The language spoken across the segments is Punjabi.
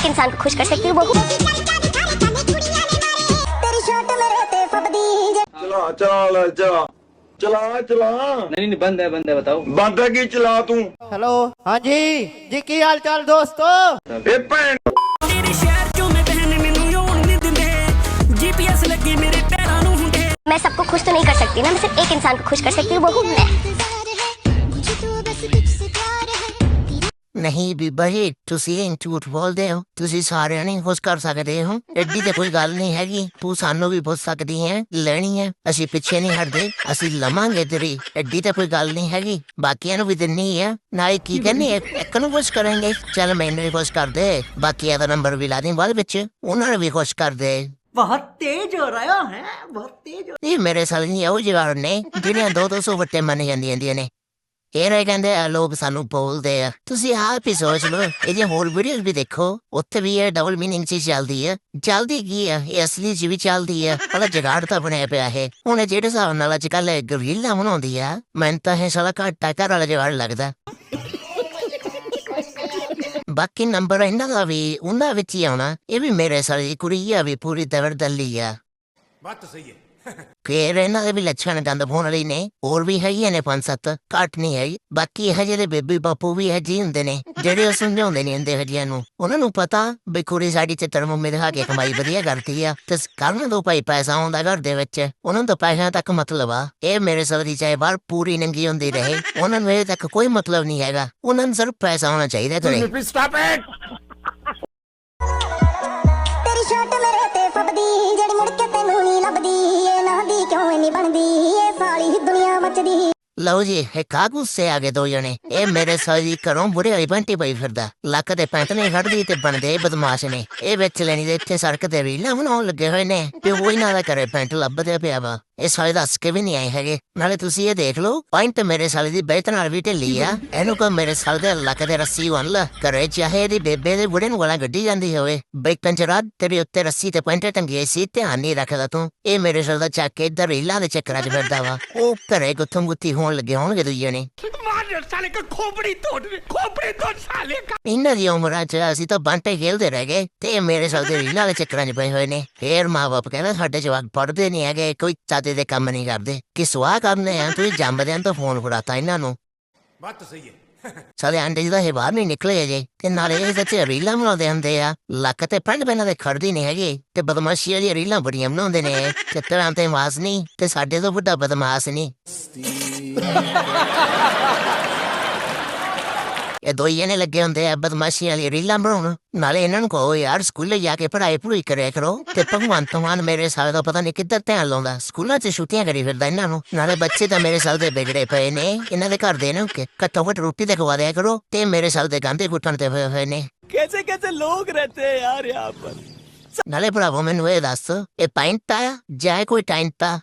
एक इंसान को खुश कर सकती हूँ चला चला चला नहीं नहीं बंद है बंद है बताओ। बंद है की चला तू? हेलो हाँ जी जी की हाल चाल दोस्तों मैं सबको खुश तो नहीं कर सकती ना मैं सिर्फ़ एक इंसान को खुश कर सकती हूँ वो हूँ मैं। ਨਹੀਂ ਬੀਬਾ ਜੀ ਤੁਸੀਂ ਇਹ ਝੂਠ ਬੋਲਦੇ ਹੋ ਤੁਸੀਂ ਸਾਰਿਆਂ ਨੂੰ ਖੁਸ਼ ਕਰ ਸਕਦੇ ਹੋ। ਐਡੀ ਤੇ ਕੋਈ ਗੱਲ ਨਹੀਂ ਹੈਗੀ ਤੂੰ ਸਾਨੂੰ ਵੀ ਪੁੱਛ ਸਕਦੀ ਹੈ ਲੈਣੀ ਹੈ ਅਸੀਂ ਪਿੱਛੇ ਨਹੀਂ ਹਟਦੇ ਅਸੀਂ ਲਵਾਂਗੇ ਤੇਰੀ ਐਡੀ ਤੇ ਕੋਈ ਗੱਲ ਨਹੀਂ ਹੈਗੀ ਬਾਕੀਆਂ ਨੂੰ ਵੀ ਦਿੰਨੀ ਹੈ ਨਾਲੇ ਕੀ ਕਹਿੰਦੇ ਇੱਕ ਨੂੰ ਖੁਸ਼ ਕਰਾਂਗੇ ਚੱਲ ਮੈਨੂੰ ਵੀ ਖੁਸ਼ ਕਰ ਦੇ ਬਾਕੀਆਂ ਦਾ ਨੰਬਰ ਵੀ ਲਾ ਦੇ ਬਾਅਦ ਵਿੱਚ ਉਹਨਾਂ ਨੂੰ ਵੀ ਖੁਸ਼ ਕਰ ਦੇ ਬਹੁਤ ਤੇਜ਼ ਹੋ ਰਿਹਾ ਹੈ ਬਹੁਤ ਤੇਜ਼ ਇਹ ਮੇਰੇ ਸਾਲ ਨਹੀਂ ਉਹ ਜਵਾਰ ਨੇ ਜਿਹੜੀਆਂ ਦੋ ਦੋ ਸੌ ਵੱਟੇ ਮੰਨ ਜਾਂਦੀਆਂ ਹੁੰਦੀਆਂ ਨੇ। ਇਹ ਰਹੇ ਕਹਿੰਦੇ ਆ ਲੋਕ ਸਾਨੂੰ ਬੋਲਦੇ ਆ ਤੁਸੀਂ ਆਪ ਹੀ ਸੋਚ ਲਓ ਇਹਦੀਆਂ ਹੋਰ ਵੀਡੀਓਜ਼ ਵੀ ਦੇਖੋ ਉੱਥੇ ਵੀ ਇਹ ਡਬਲ ਮੀਨਿੰਗ ਚ ਚੱਲਦੀ ਹੈ ਚੱਲਦੀ ਕੀ ਆ ਇਹ ਅਸਲੀ ਚ ਵੀ ਚੱਲਦੀ ਆ ਪਰ ਜਗਾੜ ਤਾਂ ਬਣਿਆ ਪਿਆ ਹੈ ਹੁਣ ਇਹ ਜਿਹੜੇ ਹਿਸਾਬ ਨਾਲ ਅੱਜ ਕੱਲ ਗਰੀਲਾ ਬਣਾਉਂਦੀ ਆ ਮੈਨੂੰ ਤਾਂ ਇਹ ਸਾਲਾ ਘਾਟਾ ਘਰ ਵਾਲਾ ਜਗਾੜ ਲੱਗਦਾ ਬਾਕੀ ਨੰਬਰ ਇਹਨਾਂ ਦਾ ਵੀ ਉਹਨਾਂ ਵਿੱਚ ਹੀ ਆਉਣਾ ਇਹ ਵੀ ਮੇਰੇ ਸਾਲੀ ਕੁੜੀ ਆ ਵੀ ਪੂਰੀ ਦਵਰ ਦੱਲੀ ਆ ਫੇਰ ਇਹਨਾਂ ਦੇ ਵੀ ਲੱਛਣ ਗੰਦ ਪਾਉਣ ਵਾਲੀ ਨੇ ਹੋਰ ਵੀ ਹੈਗੀਆਂ ਨੇ ਪੰਜ ਸੱਤ ਘੱਟ ਨਹੀਂ ਹੈ ਬਾਕੀ ਇਹ ਜਿਹੜੇ ਬੇਬੀ ਬਾਪੂ ਵੀ ਹੈ ਜੀ ਹੁੰਦੇ ਨੇ ਜਿਹੜੇ ਉਹ ਸਮਝਾਉਂਦੇ ਨੇ ਹੁੰਦੇ ਹਜਿਆਂ ਨੂੰ ਉਹਨਾਂ ਨੂੰ ਪਤਾ ਵੀ ਕੁੜੀ ਸਾਡੀ ਚਿੱਤਰ ਮੁੰਮੇ ਦਿਖਾ ਕੇ ਕਮਾਈ ਵਧੀਆ ਕਰਦੀ ਆ ਤੇ ਕਰਨ ਦੋ ਭਾਈ ਪੈਸਾ ਆਉਂਦਾ ਘਰ ਦੇ ਵਿੱਚ ਉਹਨਾਂ ਨੂੰ ਤਾਂ ਪੈਸਿਆਂ ਤੱਕ ਮਤਲਬ ਆ ਇਹ ਮੇਰੇ ਸਵਰੀ ਚਾਹੇ ਬਾਹਰ ਪੂਰੀ ਨੰਗੀ ਹੁੰਦੀ ਰਹੇ ਉਹਨਾਂ ਨੂੰ ਇਹ ਤੱਕ ਕੋਈ ਮਤਲਬ ਨਹੀਂ ਹੈਗਾ ਉਹਨਾਂ ਨੂੰ ਸਿਰਫ ਪੈਸਾ ਹੋਣਾ ਚਾਹੀਦਾ ਘਰੇ ਤੇਰੀ ਸ਼ਰਟ ਮੇਰੇ ਤੇ ਫਬਦੀ ਲਓ ਜੀ, ਇਹ ਕਾਗੂ ਸੇ ਆਗੇ ਦੋ ਜਣੇ ਇਹ ਮੇਰੇ ਸਾਜੀ ਘਰੋਂ ਬੁਰੇ ਵਾਲੀ ਬੰਟੀ ਪਈ ਫਿਰਦਾ। ਲੱਕ ਦੇ ਪੈਂਟ ਨਹੀਂ ਖੜਦੀ ਤੇ ਬਣਦੇ ਬਦਮਾਸ਼ ਨੇ। ਇਹ ਵਿੱਚ ਲੈਣੀ ਦੇ ਇੱਥੇ ਸੜਕ ਤੇ ਰੀਲਾਂ ਬਣਾਉਣ ਲੱਗੇ ਹੋਏ ਨੇ। ਤੇ ਉਹ ਇਹਨਾਂ ਦਾ ਘਰੇ ਪੈਂਟ ਲੱਭਦੇ ਪਿਆ ਵਾ। ਇਹ ਸਾਲੇ ਦੱਸ ਕੇ ਵੀ ਨਹੀਂ ਆਏ ਹੈਗੇ। ਨਾਲੇ ਤੁਸੀਂ ਇਹ ਦੇਖ ਲਓ ਪੁਆਇੰਟ ਮੇਰੇ ਸਾਲੇ ਦੀ ਬੈਤ ਨਾਲ ਵੀ ਢਿੱਲੀ ਆ। ਇਹਨੂੰ ਕੋ ਮੇਰੇ ਸਾਲੇ ਦੇ ਲੱਕ ਦੇ ਰੱਸੀ ਵੰਨ ਲਾ ਘਰੇ ਚਾਹੇ ਦੀ ਬੇਬੇ ਦੇ ਬੁੜੇ ਨੂੰ ਗਲਾ ਗੱਡੀ ਜਾਂਦੀ ਹੋਵੇ। ਬਈ ਕੰਜਰਾ ਤੇਰੇ ਉੱਤੇ ਰੱਸੀ ਤੇ ਪੈਂਟ ਟੰਗੀ ਸੀ ਧਿਆਨ ਨਹੀਂ ਰੱਖਦਾ ਤੂੰ। ਇਹ ਮੇਰੇ ਸਾਲੇ ਦਾ ਚੱਕ ਕੇ ਇੱਧਰ ਰੀਲਾਂ ਦੇ ਚੱਕਰਾਂ 'ਚ ਫਿਰਦਾ ਵਾ। ਉਹ ਘਰੇ ਗੁੱਥਮ ਗੁੱਥੀ ਹੋਣ ਲੱਗੇ ਹੋਣਗੇ ਦੂਜੇ ਨੇ। ਇਹਨਾਂ ਦੀ ਉਮਰਾਂ 'ਚ ਅਸੀਂ ਤਾਂ ਬੰਟੇ ਖੇਲਦੇ ਰਹਿ ਗਏ ਤੇ ਮੇਰੇ ਸਾਲ ਦੇ ਰੀਲਾਂ ਦੇ ਚੱਕਰਾਂ 'ਚ ਪਏ ਹੋਏ ਨੇ। ਫੇਰ ਮਾਂ-ਬਾਪ ਕਹਿੰਦੇ ਸਾਡੇ ਜਵਾਕ ਪੜ੍ਹਦੇ ਨਹੀਂ ਹੈਗੇ ਕੋਈ ਚਾਤੇ ਦੇ ਕੰਮ ਨਹੀਂ ਕਰਦੇ। ਕਿ ਸੁਆਹ ਕਰਨੇ ਆ ਤੁਸੀਂ ਜੰਮਦਿਆਂ ਤੋਂ ਫੋਨ ਫੜਾਤਾ ਇਹਨਾਂ ਨੂੰ। ਬਾਤ ਸਹੀ ਹੈ। ਸਾਲੇ ਅੰਡੇ ਜਿਹਦਾ ਇਹ ਬਾਹਰ ਨਹੀਂ ਨਿਕਲੇ ਜੇ ਤੇ ਨਾਲੇ ਇਹ ਸੱਚੇ ਰੀਲਾਂ ਬਣਾਉਂਦੇ ਹੁੰਦੇ ਆ। ਲੱਕ ਤੇ ਪੰਡ ਪੈਣਾ ਦੇ ਖੜਦੀ ਨਹੀਂ ਹੈਗੀ ਤੇ ਬਦਮਾਸ਼ੀ ਵਾਲੀ ਰੀਲਾਂ ਬੜੀਆਂ ਬਣਾਉਂਦੇ ਨੇ ਤੇ ਤਰ੍ਹਾਂ ਤੇ ਮਾਸ ਨਹੀਂ ਤੇ ਸਾਡੇ ਤੋਂ ਵੱਡਾ ਬਦਮਾਸ਼ ਨਹੀਂ। ਇਹ ਦੋ ਜਣੇ ਲੱਗੇ ਹੁੰਦੇ ਆ ਬਦਮਾਸ਼ੀ ਵਾਲੀ ਰੀਲਾਂ ਬਣਾਉਣ ਨਾਲੇ ਇਹਨਾਂ ਨੂੰ ਕਹੋ ਯਾਰ ਸਕੂਲੇ ਜਾ ਕੇ ਪੜ੍ਹਾਈ ਪੜੂਈ ਕਰਿਆ ਕਰੋ ਤੇ ਭਗਵੰਤ ਮਾਨ ਮੇਰੇ ਸਾਲ ਦਾ ਪਤਾ ਨਹੀਂ ਕਿੱਧਰ ਧਿਆਨ ਲਾਉਂਦਾ ਸਕੂਲਾਂ 'ਚ ਛੁੱਟੀਆਂ ਕਰੀ ਫਿਰਦਾ ਇਹਨਾਂ ਨੂੰ ਨਾਲੇ ਬੱਚੇ ਤਾਂ ਮੇਰੇ ਸਾਲ ਦੇ ਵਿਗੜੇ ਪਏ ਨੇ ਇਹਨਾਂ ਦੇ ਘਰ ਦੇ ਨੇ ਕਿ ਘੱਟੋ ਘੱਟ ਰੋਟੀ ਤੇ ਖਵਾ ਦਿਆ ਕਰੋ ਤੇ ਮੇਰੇ ਸਾਲ ਦੇ ਗਾਂਦੇ ਗੁੱਟਣ ਤੇ ਹੋਏ ਹੋਏ ਨੇ कैसे कैसे लोग रहते हैं यार यहाँ पर ਨਾਲੇ ਭਰਾਵੋ ਮੈਨੂੰ ਇਹ ਦੱਸ ਇਹ ਪਾਇੰਟ ਆ ਜਾਂ ਇਹ ਕੋਈ ਟਾਈਂਟ ਆ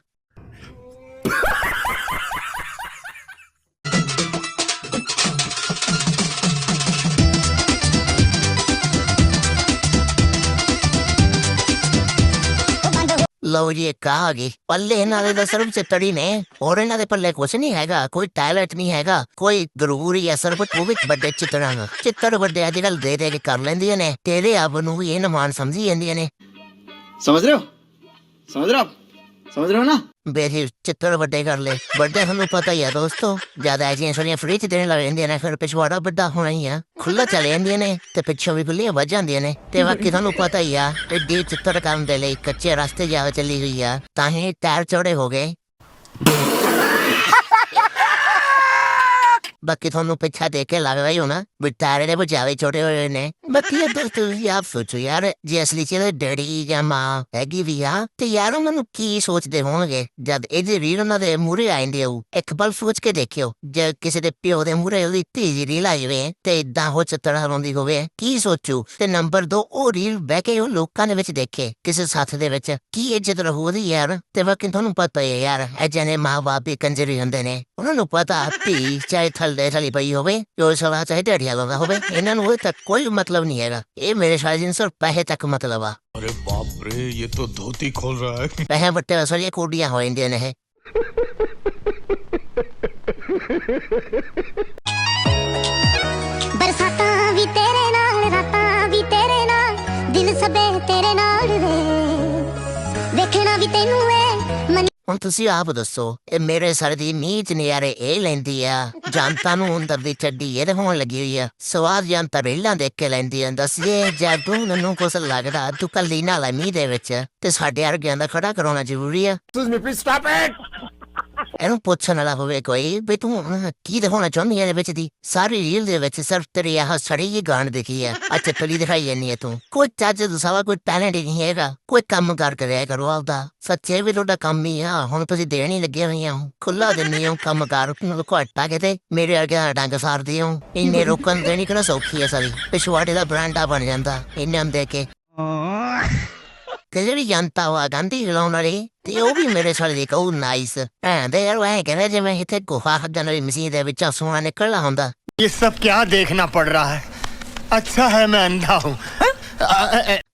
ਲਓ ਜੀ ਇੱਕ ਆ ਗਈ ਪੱਲੇ ਇਹਨਾਂ ਦੇ ਤਾਂ ਸਿਰਫ ਚਿੱਤੜੀ ਨੇ ਹੋਰ ਇਹਨਾਂ ਦੇ ਪੱਲੇ ਕੁਛ ਨਹੀਂ ਹੈਗਾ ਕੋਈ ਟਾਇਲਟ ਨਹੀਂ ਹੈਗਾ ਕੋਈ ਗਰੂਰੀ ਹੈ ਸਿਰਫ ਉਹ ਵੀ ਵੱਡੇ ਚਿੱਤੜਾਂ ਚਿੱਤਰ ਵੱਡੇ ਅੱਜ ਕੱਲ ਦੇ ਦੇ ਕੇ ਕਰ ਲੈਂਦੀਆਂ ਨੇ ਤੇਰੇ ਆਪ ਨੂੰ ਵੀ ਇਹ ਨਮਾਨ ਸਮਝੀ ਜਾਂਦੀਆਂ ਨੇ ਸਮਝ ਰਹੇ ਹੋ ਸਮਝ ਰਹੇ ਹੋ समझ रहे हो ना ਬੇਹੀ ਚਿੱਤੜ ਵੱਡੇ ਕਰ ਲੈ ਵੱਡੇ ਤੁਹਾਨੂੰ ਪਤਾ ਹੀ ਆ ਦੋਸਤੋ ਜਿਆਦਾ ਐਜੀਆਂ ਸਾਰੀਆਂ ਫ੍ਰੀ ਚ ਦੇਣ ਲੱਗ ਜਾਂਦੀਆਂ ਨੇ ਫਿਰ ਪਿਛਵਾੜਾ ਵੱਡਾ ਹੋਣਾ ਹੀ ਆ ਖੁੱਲਾ ਚਲੇ ਜਾਂਦੀਆਂ ਨੇ ਤੇ ਪਿੱਛੋਂ ਵੀ ਖੁੱਲੀਆਂ ਵੱਜ ਜਾਂਦੀਆਂ ਨੇ ਤੇ ਬਾਕੀ ਤੁਹਾਨੂੰ ਪਤਾ ਹੀ ਆ ਏਡੀ ਚਿੱਤੜ ਕਰਨ ਦੇ ਲਈ ਕੱਚੇ ਰਸਤੇ ਜਾ ਚੱਲੀ ਹੋਈ ਆ ਤਾਂ ਹੀ ਟਾਇਰ ਚੌੜੇ ਹੋ ਗਏ ਬਾਕੀ ਤੁਹਾਨੂੰ ਪਿੱਛਾ ਦੇ ਕੇ ਲੱਗ ਰਹੀ ਹੋਣਾ ਵੀ ਟਾਇਰ ਦੇ ਬਜਾਵੇ ਛੋਟੇ ਹੋਏ ਨੇ ਬਾਕੀ ਇਹ ਤੁਸੀਂ ਆਪ ਸੋਚੋ ਯਾਰ, ਜੇ ਅਸਲੀ ਚ ਡੈਡੀ ਜਾਂ ਮਾਂ ਹੈਗੀ ਵੀ ਆ, ਤੇ ਯਾਰ ਉਹਨਾਂ ਨੂੰ ਕੀ ਸੋਚਦੇ ਹੋਣਗੇ? ਜਦ ਇਹਦੀ ਰੀਲ ਉਹਨਾਂ ਦੇ ਮੂਹਰੇ ਆਉਂਦੀ ਹੋ ਇੱਕ ਪਲ ਸੋਚ ਕੇ ਦੇਖਿਓ, ਜੇ ਕਿਸੇ ਦੇ ਪਿਓ ਦੇ ਮੂਹਰੇ ਉਹਦੀ ਧੀ ਦੀ ਰੀਲ ਆਈ ਹੋਵੇ, ਤੇ ਇਦਾਂ ਹੋ ਚਤਰਾ ਰੋਂਦੀ ਹੋਵੇ, ਕੀ ਸੋਚੂ? ਤੇ ਨੰਬਰ 2 ਉਹ ਰੀਲ ਬਹਿ ਕੇ ਉਹ ਲੋਕਾਂ ਦੇ ਵਿੱਚ ਦੇਖੇ, ਕਿਸੇ ਸਾਥ ਦੇ ਵਿੱਚ, ਕੀ ਇੱਜ਼ਤ ਰਹੂਗੀ ਯਾਰ? ਤੇ ਬਾਕੀ ਤੁਹਾਨੂੰ ਪਤਾ ਹੀ ਹੈ ਯਾਰ, ਇਹ ਜਨੇ ਮਾਂ-ਬਾਪ ਵੀ ਕੰਜਰੀ ਹੁੰਦੇ ਨੇ, ਉਹਨਾਂ ਨੂੰ ਪਤਾ ਧੀ ਚਾਹੇ ਥੱਲੇ ਥਲੀ ਪਈ ਹੋਵੇ, ਜੋ ਸਵਾ ਚਾਹੇ ਢੇੜੀਆਂ ਲਾਉਂਦਾ ਹੋਵੇ, ਇਹਨਾਂ ਨੂੰ ਇਹ ਤੱਕ ਕੋਈ ਮਤਲਬ ਨਹੀਂ ਹੈਗਾ ਇਹ ਮੇਰੇ ਸ਼ਾਇਦ ਜਿੰਨ ਸਿਰ ਪੈਸੇ ਤੱਕ ਮਤਲਬ ਆ अरे बाप रे ये तो धोती खोल रहा है ਪੈਸੇ ਵੱਟੇ ਅਸਲੀਆਂ ਕੋਡੀਆਂ ਹੋ ਜਾਂਦੀਆਂ ਨੇ ਇਹ ਬਰਸਾਤਾਂ ਵੀ ਤੇਰੇ ਨਾਲ ਰਾਤਾਂ ਵੀ ਤੇਰੇ ਨਾਲ ਮੇਰੇ ਨਾਲ ਵੇ ਵੇਖਣਾ ਵੀ ਤੈਨੂੰ ਏ ਮਨ ਹੁਣ ਤੁਸੀਂ ਆਪ ਦੱਸੋ ਇਹ ਮੇਰੇ ਸਰ ਦੀ ਨੀਚ ਨਿਆਰੇ ਇਹ ਲੈਂਦੀ ਆ ਜਨਤਾ ਨੂੰ ਅੰਦਰ ਦੀ ਚੱਡੀ ਇਹਦੇ ਹੋਣ ਲੱਗੀ ਹੋਈ ਆ ਸਵਾਦ ਜਨਤਾ ਰੇਲਾਂ ਦੇਖ ਕੇ ਲੈਂਦੀ ਆ ਦੱਸਿਏ ਜਦ ਤੂੰ ਨੂੰ ਕੁਛ ਲੱਗਦਾ ਤੂੰ ਕੱਲੀ ਨਾਲ ਮੀਂਹ ਦੇ ਵਿੱਚ ਤੇ ਸਾਡੇ ਅਰਗਿਆਂ ਦਾ ਖੜਾ ਕਰਾਉਣਾ ਜ਼ਰੂਰੀ ਆ ਇਹਨੂੰ ਪੁੱਛਣ ਵਾਲਾ ਹੋਵੇ ਕੋਈ ਵੀ ਤੂੰ ਅਹ, ਕੀ ਦਿਖਾਉਣਾ ਚਾਹੁੰਦੀ ਹੈ ਇਹਦੇ ਵਿੱਚ ਦੀ? ਸਾਰੀ ਰੀਲ ਦੇ ਵਿੱਚ ਸਿਰਫ ਤੇਰੀ ਆਹ ਸੜੀ ਜਿਹੀ ਗਾਣ ਦਿਖੀ ਹੈ ਅੱਛਾ ਤਲੀ ਦਿਖਾਈ ਜਾਂਦੀ ਹੈ ਤੂੰ। ਕੋਈ ਚੱਜ ਦਸਾਵਾ ਕੋਈ ਟੈਲੈਂਟ ਹੀ ਨਹੀਂ ਹੈਗਾ। ਕੋਈ ਕੰਮ ਕਰ ਕਰਿਆ ਕਰੋ ਆਪਦਾ। ਸੱਚੇ ਵੀ ਤੁਹਾਡਾ ਕੰਮ ਹੀ ਆ। ਹੁਣ ਤੁਸੀਂ ਦੇਣ ਹੀ ਲੱਗੇ ਹੋਈਆਂ ਹੋ। ਖੁੱਲਾ ਦਿੰਨੀ ਹੋ ਕੰਮ ਕਰ ਨੂੰ ਘਟਾ ਕੇ ਤੇ ਮੇਰੇ ਅੱਗੇ ਡੰਗ ਸਾਰਦੀ ਹੋ। ਇੰਨੇ ਰੋਕਣ ਦੇਣੀ ਕਿਹੜਾ ਸੌਖੀ ਹੈ ਸਾਰੀ ਪਿਛਵਾੜੇ ਦਾ ਬ੍ਰਾਂਡਾ ਬਣ ਜਾਂਦਾ। ਇੰਨੇ ਦੇ ਕੇ। ਤੇ ਜਿਹੜੀ ਜਨਤਾ ਵਾ ਗਾਂਧੀ ਹਿਲਾਉਣ ਵਾਲੀ ਤੇ ਉਹ ਵੀ ਮੇਰੇ ਸਾਲੇ ਦੀ ਕਹੂ ਨਾਈਸ ਐਂ ਦੇ ਯਾਰ ਐਂ ਕਹਿੰਦੇ ਜਿਵੇਂ ਇੱਥੇ ਗੁਫਾ ਹੱਦਣ ਵਾਲੀ ਮਸੀਹ ਦੇ ਵਿੱਚੋਂ ਸੋਨਾ ਨਿਕਲਦਾ ਹੁੰਦਾ ये सब क्या देखना पड़ रहा है अच्छा है मैं अंधा हूँ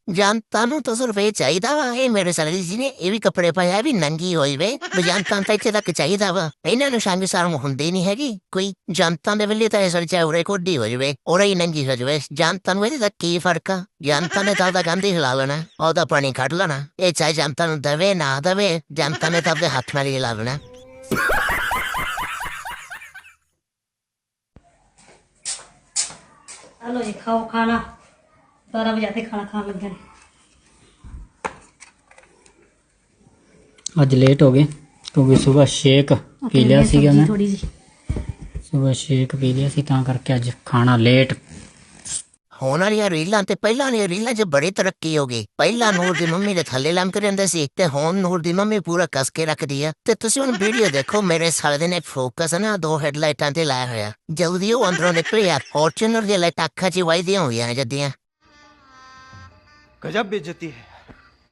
ਜਨਤਾ ਨੂੰ ਤਾਂ ਸਿਰਫ ਇਹ ਚਾਹੀਦਾ ਵਾ ਇਹ ਮੇਰੇ ਸਾਲੇ ਜੀ ਨੇ ਇਹ ਵੀ ਕੱਪੜੇ ਪਾਇਆ ਵੀ ਨੰਗੀ ਹੋਈ ਵੇ ਵੀ ਜਨਤਾ ਤਾਂ ਇੱਥੇ ਤੱਕ ਚਾਹੀਦਾ ਵਾ ਇਹਨਾਂ ਨੂੰ ਸ਼ਾਂਗੀ ਸਾਰਮ ਹੁੰਦੀ ਨਹੀਂ ਹੈਗੀ ਕੋਈ ਜਨਤਾ ਦੇ ਵੇਲੇ ਤਾਂ ਇਹ ਸਾਲ ਉਰੇ ਕੋਡੀ ਹੋ ਜਵੇ ਉਰੇ ਹੀ ਨੰਗੀ ਹੋ ਜਵੇ ਜਨਤਾ ਨੂੰ ਇਹਦੇ ਦਾ ਕੀ ਫ਼ਰਕ ਆ ਜਨਤਾ ਨੇ ਤਾਂ ਉਹਦਾ ਗੰਦੀ ਹਿਲਾ ਲੈਣਾ ਉਹਦਾ ਪਾਣੀ ਕੱਢ ਲੈਣਾ ਇਹ ਚਾਹੇ ਜਨਤਾ ਨੂੰ ਦਵੇ ਨਾ ਦਵੇ ਜਨਤਾ ਨੇ ਤਾਂ ਆਪਣੇ ਹੱਥ ਨਾਲ ਹੀ ਹਿਲਾ ਲੈਣਾ ਹਲੋ ਜੀ ਖਾਓ ਖਾਣਾ 12 ਵਜੇ ਤੇ ਖਾਣਾ ਖਾਣ ਲੱਗੇ ਨੇ। ਅੱਜ ਲੇਟ ਹੋ ਗਏ ਕਿਉਂਕਿ ਸਵੇਰ ਸ਼ੇਕ ਪੀ ਲਿਆ ਸੀਗਾ ਮੈਂ। ਥੋੜੀ ਜੀ ਸਵੇਰ ਸ਼ੇਕ ਪੀ ਲਿਆ ਸੀ ਤਾਂ ਕਰਕੇ ਅੱਜ ਖਾਣਾ ਲੇਟ ਹੁਣ ਵਾਲੀਆਂ ਰੀਲਾਂ ਤੇ ਪਹਿਲਾਂ ਵਾਲੀਆਂ ਰੀਲਾਂ 'ਚ ਬੜੀ ਤਰੱਕੀ ਹੋ ਗਈ। ਪਹਿਲਾਂ ਨੂਰ ਦੀ ਮੰਮੀ ਦੇ ਥੱਲੇ ਲੰਮਕ ਰਹਿੰਦੇ ਸੀ ਤੇ ਹੁਣ ਨੂਰ ਦੀ ਮੰਮੀ ਪੂਰਾ ਕਸ ਕੇ ਰੱਖਦੀ ਆ। ਤੇ ਤੁਸੀਂ ਹੁਣ ਵੀਡੀਓ ਦੇਖੋ ਮੇਰੇ ਸਾਲੇ ਦੇ ਨੇ ਫੋਕਸ ਨਾ ਦੋ ਹੈਡਲਾਈਟਾਂ ਤੇ ਲਾਇਆ ਹੋਇਆ। ਜਲਦੀ ਉਹ ਅੰਦਰੋਂ ਨਿਕਲਿਆ ਫੋਰਚੂਨਰ ਦੀ ਲਾਈਟ ਅੱਖਾਂ 'ਚ ਵਾਈਦੀਆਂ ਹੋਈਆਂ ਜੱਦੀਆਂ। गजब बेइज्जती है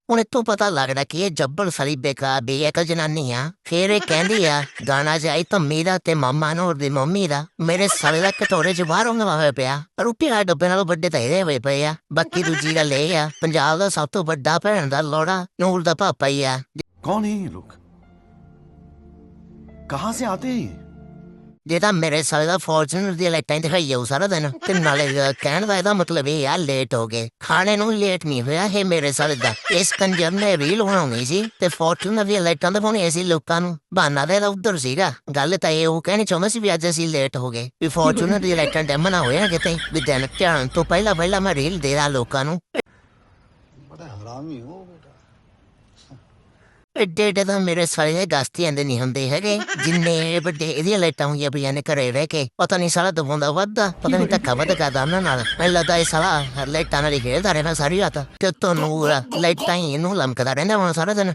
ਹੁਣ ਇੱਥੋਂ ਪਤਾ ਲੱਗਦਾ ਕਿ ਇਹ ਜੱਬਲ ਸਾਲੀ ਬੇਕਾਰ ਬੇਅਕਲ ਜਨਾਨੀ ਆ ਫੇਰ ਇਹ ਕਹਿੰਦੀ ਆ ਗਾਣਾ ਜਾਈ ਤਾਂ ਮੇਰਾ ਤੇ ਮਾਮਾ ਨੂਰ ਦੀ ਮੰਮੀ ਦਾ ਮੇਰੇ ਸਾਲੇ ਦਾ ਕਟੋਰੇ 'ਚ ਬਾਹਰ ਆਉਂਦਾ ਹੋਇਆ ਪਿਆ ਰੁਪਿਆ ਡੱਬੇ ਨਾਲੋਂ ਵੱਡੇ ਤਾਂ ਇਹਦੇ ਹੋਏ ਪਏ ਆ ਬਾਕੀ ਦੂਜੀ ਗੱਲ ਇਹ ਆ ਪੰਜਾਬ ਦਾ ਸਭ ਤੋਂ ਵੱਡਾ ਭੈਣ ਦਾ ਲੋੜਾ ਨੂਰ ਦਾ ਪਾਪਾ ਹੀ ਆ कौन है ये लोग कहाँ से आते हैं ये ਜੇ ਤਾਂ ਮੇਰੇ ਸਾਲੇ ਦਾ ਫੋਰਚੂਨਰ ਦੀ ਲਾਈਟਾਂ ਹੀ ਦਿਖਾਈ ਜਾਊ ਸਾਰਾ ਦਿਨ ਤੇ ਨਾਲੇ ਕਹਿਣ ਦਾ ਇਹਦਾ ਮਤਲਬ ਇਹ ਆ ਲੇਟ ਹੋ ਗਏ ਖਾਣੇ ਨੂੰ ਲੇਟ ਨਹੀਂ ਹੋਇਆ ਇਹ ਮੇਰੇ ਸਾਲੇ ਦਾ ਇਸ ਕੰਜਰ ਨੇ ਰੀਲ ਬਣਾਉਣੀ ਸੀ ਤੇ ਫੋਰਚੂਨਰ ਦੀ ਲਾਈਟਾਂ ਦਿਖਾਉਣੀਆਂ ਸੀ ਲੋਕਾਂ ਨੂੰ ਬਹਾਨਾ ਦੇ ਉਧਰ ਸੀਗਾ ਗੱਲ ਤਾਂ ਇਹ ਉਹ ਕਹਿਣੀ ਚਾਹੁੰਦਾ ਸੀ ਵੀ ਅੱਜ ਅਸੀਂ ਲੇਟ ਹੋ ਗਏ ਵੀ ਫੋਰਚੂਨਰ ਦੀ ਲਾਈਟਾਂ ਡੈਮ ਨਾ ਹੋਇਆ ਕਿਤੇ ਵੀ ਦਿਨ ਧਿਆਨ ਤੋਂ ਪਹਿਲਾਂ ਪਹਿਲਾਂ ਮੈਂ ਰੀਲ ਦੇ ਰਾਂ ਲੋਕਾਂ ਨੂੰ ਏਡੇ ਏਡੇ ਤਾਂ ਮੇਰੇ ਸਾਲੇ ਦੇ ਗਸਤੀ ਆਂਦੇ ਨਹੀਂ ਹੁੰਦੇ ਹੈਗੇ। ਜਿੰਨੇ ਵੱਡੇ ਇਹਦੀਆਂ ਲਾਈਟਾਂ ਹੋਈਆਂ ਪਈਆਂ ਨੇ ਘਰੇ ਰਹਿ ਕੇ, ਪਤਾ ਨਹੀਂ ਸਾਲਾ ਦਵਾਉਂਦਾ ਵੱਧਦਾ ਪਤਾ ਨਹੀਂ ਧੱਕਾ ਵੱਧ ਕਰਦਾ ਉਹਨਾਂ ਨਾਲ। ਮੈਨੂੰ ਲੱਗਦਾ ਇਹ ਸਾਲਾ ਲਾਈਟਾਂ ਨਾਲ ਹੀ ਖੇਡਦਾ ਰਹਿੰਦਾ ਸਾਰੀ ਰਾਤ। ਤੇ ਤੁਹਾਨੂੰ ਲਾਈਟਾਂ ਹੀ ਇਹਨੂੰ ਲਮਕਦਾ ਰਹਿੰਦਾ ਹੁਣ ਸਾਰਾ ਦਿਨ।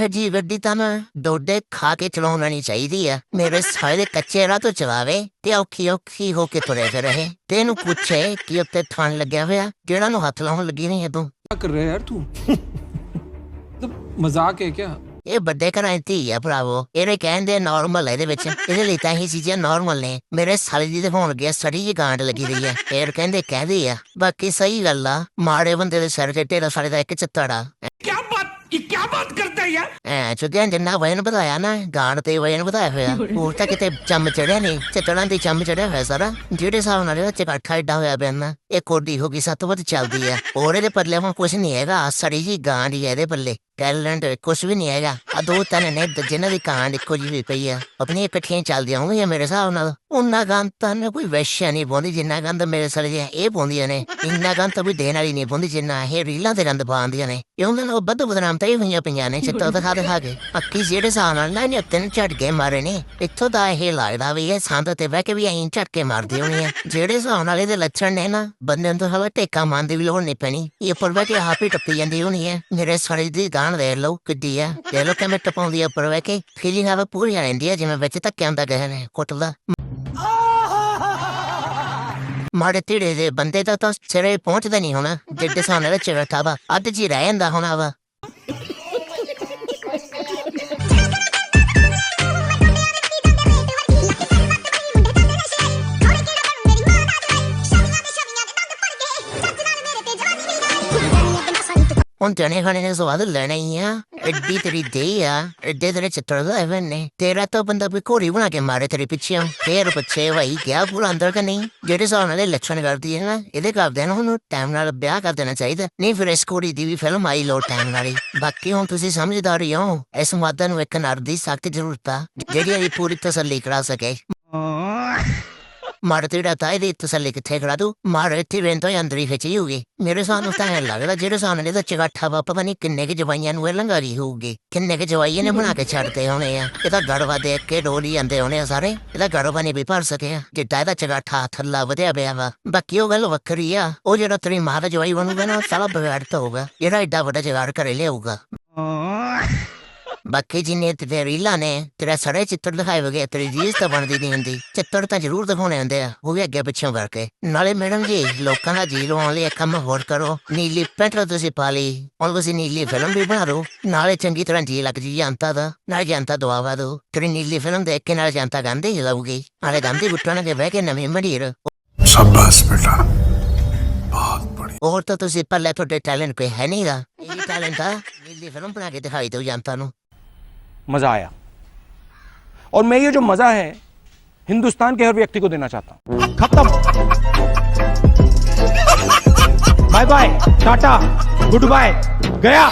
ਇਹ ਜੀ ਗੱਡੀ ਤਾਂ ਨਾ ਡੋਡੇ ਖਾ ਕੇ ਚਲਾਉਣੀ ਚਾਹੀਦੀ ਆ ਮੇਰੇ ਸਾਰੇ ਦੇ ਕੱਚੇ ਰਾਹ ਤੋਂ ਚਲਾਵੇ ਤੇ ਔਖੀ ਔਖੀ ਹੋ ਕੇ ਤੁਰੇ ਫਿਰ ਰਹੇ ਤੇ ਇਹਨੂੰ ਪੁੱਛੇ ਕਿ ਉੱਤੇ ਥਣ ਲੱਗਿਆ ਹੋਇਆ ਜਿਹੜਾ ਨੂੰ ਹੱਥ ਲਾਉਣ ਲੱਗੀ ਨਹੀਂ ਹੈ ਤੂੰ क्या कर रहे हैं यार तू तो मजाक है क्या ਇਹ ਵੱਡੇ ਘਰਾਂ ਦੀ ਧੀ ਆ ਭਰਾਵੋ ਇਹਨੇ ਕਹਿੰਦੇ ਨਾਰਮਲ ਇਹਦੇ ਵਿੱਚ ਇਹਦੇ ਲਈ ਤਾਂ ਹੀ ਚੀਜ਼ਾਂ ਨਾਰਮਲ ਨੇ ਮੇਰੇ ਸਾਲੇ ਦੀ ਤੇ ਹੋਣ ਗਿਆ ਸੜੀ ਜੀ ਗਾਂਡ ਲੱਗੀ ਰਹੀ ਆ ਫੇਰ ਕਹਿੰਦੇ ਕਹਦੇ ਆ ਬਾਕੀ ਸਹੀ ਗੱਲ ਆ ਮਾੜੇ ਬੰਦੇ ਦੇ ਸਿਰ ਤੇ ਤੇਰਾ ਸਾਲੇ ਦਾ ਇੱਕ ਚੱਤੜਾ क्या बात ये क्या बात करता है यार ਐ ਚੁੱਕਿਆ ਜਿੰਨਾ ਵਜਨ ਵਧਾਇਆ ਨਾ ਗਾਂਡ ਤੇ ਵਜਨ ਵਧਾਇਆ ਹੋਇਆ ਹੋਰ ਤਾਂ ਕਿਤੇ ਚੰਮ ਚੜਿਆ ਨਹੀਂ ਚੱਤੜਾਂ ਦੀ ਚੰਮ ਚੜਿਆ ਹੋਇਆ ਸਾਰਾ ਜਿਹੜੇ ਹਿਸਾਬ ਨਾਲ ਇਹਦਾ ਚਕਾਠਾ ਏਡਾ ਹੋਇਆ ਪਿਆ ਨਾ ਇਹ ਕੋਡੀ ਹੋ ਗਈ ਸੱਤ ਵੱਧ ਚੱਲਦੀ ਆ ਹੋਰ ਇਹਦੇ ਪੱਲੇ ਹੁਣ ਕੁਛ ਨਹੀਂ ਹੈਗਾ ਸੜੀ ਜੀ ਗਾਂਡ ਹੀ ਆ ਇਹਦੇ ਪੱਲੇ ਟੈਲੈਂਟ ਕੁਛ ਵੀ ਨਹੀਂ ਹੈਗਾ ਆ ਦੋ ਤਿੰਨ ਨੇ ਦ- ਜਿਨ੍ਹਾਂ ਦੀ ਕਾਂਡ ਇੱਕੋ ਜਿਹੀ ਹੋਈ ਪਈ ਆ ਆਪਣੀ ਇਕੱਠੀਆਂ ਚੱਲਦੀਆਂ ਹੋਣਗੀਆਂ ਮੇਰੇ ਹਿਸਾਬ ਨਾਲ ਉਹਨਾਂ ਗਾਂ ਤਾਂ ਨਾ ਕੋਈ ਵੈਸ਼ਿਆ ਨਹੀਂ ਪਾਉਂਦੀ ਜਿੰਨਾ ਗੰਦ ਮੇਰੇ ਸਰ ਦੀਆਂ ਇਹ ਪਾਉਂਦੀਆਂ ਨੇ ਇੰਨਾ ਗੰਦ ਤਾਂ ਵੀ ਦੇਣ ਵਾਲੀ ਨਹੀਂ ਪਾਉਂਦੀ ਜਿੰਨਾ ਇਹ ਰੀਲਾਂ ਤੇ ਗੰਦ ਪਾਉਂਦੀਆਂ ਨੇ ਇਹ ਉਹਨਾਂ ਨਾਲ ਵੱਧ ਬਦਨਾਮ ਤਾਂ ਇਹ ਹੋਈਆਂ ਪਈਆਂ ਨੇ ਚਿੱਟਾ ਦਿਖਾ ਦਿਖਾ ਕੇ। ਅੱਕੀ ਜਿਹੜੇ ਹਿਸਾਬ ਨਾਲ ਨਾ ਇਹਨੇ ਤਿੰਨ ਝਟਕੇ ਮਾਰੇ ਨੇ ਇੱਥੋਂ ਦਾ ਇਹ ਲੱਗਦਾ ਵੀ ਇਹ ਸੰਦ ਤੇ ਬਹਿ ਕੇ ਵੀ ਐਂ ਝਟਕੇ ਮਾਰਦੀ ਹੋਣੀ ਆ। ਜਿਹੜੇ ਹਿਸਾਬ ਨਾਲ ਇਹਦੇ ਲੱਛਣ ਨੇ ਨਾ ਬੰਦੇ ਨੂੰ ਤਾਂ ਹਵਾ ਟੇਕਾ ਮਾਰਨ ਦੀ ਵੀ ਲੋੜ ਨਹੀਂ ਪੈਣੀ। ਇਹ ਉੱਪਰ ਬਹਿ ਕੇ ਹਾਪੀ ਟੱਪੀ ਜਾਂਦੀ ਹੋਣੀ ਹੈ ਮੇਰੇ ਸਾਰੇ ਦੀ ਗਾਣ ਦੇ ਲੋ ਕਿੱਡੀ ਆ। ਦੇ ਲੋ ਕਿਵੇਂ ਟਪਾਉਂਦੀ ਆ ਉੱਪਰ ਬਹਿ ਕੇ। ਫੀਲਿੰਗ ਹਵਾ ਪੂਰੀ ਆ ਜਾਂਦੀ ਆ ਜਿਵੇਂ ਵਿੱਚ ਧੱਕੇ ਆਉਂਦਾ ਗਏ ਨੇ ਕੁੱਟਦਾ ਮਾੜੇ ਧੀੜੇ ਦੇ ਬੰਦੇ ਦਾ ਤਾਂ ਸਿਰੇ ਪਹੁੰਚਦਾ ਨਹੀਂ ਹੋਣਾ। ਜਿੱਡੇ ਸਾਹਮਣੇ ਦਾ ਚਿਹਰਾ ਵਾ ਅੱਧ ਜੀ ਰਹਿ ਜਾਂਦਾ ਹੋਣਾ ਵਾ। ਹੁਣ ਜਣੇ ਖਾਣੇ ਨੇ ਸਵਾਦ ਲੈਣਾ ਹੀ ਆ। ਐਡੀ ਤੇਰੀ ਦੇ ਆ। ਐਡੇ ਤੇਰੇ ਚਿੱਤਰ ਦਾ ਐਵੇਂ ਨੇ। ਤੇਰਾ ਤਾਂ ਬੰਦਾ ਕੋਈ ਘੋੜੀ ਬਣਾ ਕੇ ਮਾਰੇ ਤੇਰੇ ਪਿੱਛੇ। ਫੇਰ ਪਿੱਛੇ, ਭਾਈ ਗਿਆ ਪੂਰਾ ਅੰਦਰ ਕਿ ਨਹੀਂ? ਜਿਹੜੇ ਹਿਸਾਬ ਨਾਲ ਲੱਛਣ ਕਰਦੀ ਹੈ ਨਾ, ਇਹਦੇ ਕਰਦੇ ਨਾ ਉਹਨੂੰ ਟਾਈਮ ਨਾਲ ਵਿਆਹ ਕਰ ਦੇਣਾ ਚਾਹੀਦਾ। ਨਹੀਂ, ਫਿਰ ਇਸ ਘੋੜੀ ਦੀ ਵੀ ਫਿਲਮ ਆਈ ਲੋ ਟਾਈਮ ਨਾਲ ਹੀ। ਬਾਕੀ ਹੁਣ ਤੁਸੀਂ ਸਮਝਦਾਰ ਹੀ ਹੋ। ਇਸ ਮਾਦਾ ਨੂੰ ਇੱਕ ਨਰ ਦੀ ਸਖਤ ਜ਼ਰੂਰਤ ਆ, ਜਿਹੜੀ ਇਹ ਪੂਰੀ ਤਸੱਲੀ ਕਰਾ ਸਕੇ। ਮਾਰ ਤੇਰਾ ਤਾਂ ਇਹਦੀ ਤਸੱਲੀ ਕਿੱਥੇ ਕਰਾ ਦੂ ਮਾਰ ਇੱਥੇ ਵੇਂ ਤੋਂ ਹੀ ਅੰਦਰ ਹੀ ਖਿੱਚੀ ਹੋਊਗੀ ਮੇਰੇ ਸਾਨੂੰ ਤਾਂ ਐਂ ਲੱਗਦਾ ਜਿਹੜੇ ਸਾਨੂੰ ਇਹਦਾ ਚਗਾਠਾ ਵਾ ਪਤਾ ਨਹੀਂ ਕਿੰਨੇ ਕਿ ਜਵਾਈਆਂ ਨੂੰ ਇਹ ਲੰਗਾਰੀ ਹੋਊਗੀ ਕਿੰਨੇ ਕਿ ਜਵਾਈਆਂ ਨੇ ਬਣਾ ਕੇ ਛੱਡਦੇ ਹੋਣੇ ਆ ਇਹਦਾ ਗੜਵਾ ਦੇਖ ਕੇ ਡੋਲੀ ਜਾਂਦੇ ਹੋਣੇ ਆ ਸਾਰੇ ਇਹਦਾ ਗੜਵਾ ਨਹੀਂ ਵੀ ਭਰ ਸਕਿਆ ਜਿੱਦਾਂ ਇਹਦਾ ਚਗਾਠਾ ਥੱਲਾ ਵਧਿਆ ਪਿਆ ਵਾ ਬਾਕੀ ਤਵੇਰੀ ਲਾ ਨੇ ਤੇਰਾ ਸਾਰੇ ਚਿੱਤਰ ਦਿਖਾਏ ਵਗੇ ਤੇਰੀ ਜੀਸ ਤਾਂ ਬਣਦੀ ਨਹੀਂ ਹੁੰਦੀ ਚਿੱਤਰ ਤਾਂ ਜ਼ਰੂਰ ਦਿਖਾਉਣੇ ਹੁੰਦੇ ਆ ਉਹ ਵੀ ਅੱਗੇ ਪਿੱਛੇ ਕਰਕੇ ਨਾਲੇ ਮੈਡਮ ਜੀ ਲੋਕਾਂ ਦਾ ਜੀ ਲਵਾਉਣ ਲਈ ਕੰਮ ਹੋਰ ਕਰੋ ਨੀਲੀ ਪੈਂਟ ਤੁਸੀਂ ਪਾ ਲਈ ਔਰ ਤੁਸੀਂ ਨੀਲੀ ਫਿਲਮ ਵੀ ਬਣਾ ਦੋ ਨਾਲੇ ਚੰਗੀ ਤਰ੍ਹਾਂ ਜੀ ਲੱਗ ਜੀ ਜਨਤਾ ਦਾ ਨਾਲੇ ਜਨਤਾ ਦੁਆਵਾ ਦੋ ਤੇਰੀ ਨੀਲੀ ਫਿਲਮ ਦੇਖ ਕੇ ਨਾਲੇ ਜਨਤਾ ਗਾਂਧੀ ਹਿਲਾਉਗੀ ਨਾਲੇ ਗਾਂਧੀ ਗੁੱਟਾਂ ਨਾਲ ਬਹਿ ਕੇ ਨਵੇਂ ਮੰਡੀਰ ਸ਼ਾਬਾਸ਼ ਬੇਟਾ ਬਹੁਤ ਬੜੀ ਹੋਰ ਤਾਂ ਤੁਸੀਂ ਪੱਲੇ ਤੁਹਾਡੇ ਟੈਲੈਂਟ ਕੋਈ ਹੈ ਨਹੀਂਗਾ ਇਹ ਟੈਲੈਂਟ ਆ ਨੀਲੀ ਫਿਲਮ ਬਣਾ ਕੇ ਦਿਖਾਈ ਦੋ ਜਨਤਾ ਨੂੰ मज़ा आया। और मैं ये जो मज़ा है, हिंदुस्तान के हर व्यक्ति को देना चाहता हूँ। खत्म। Bye bye tata goodbye गया।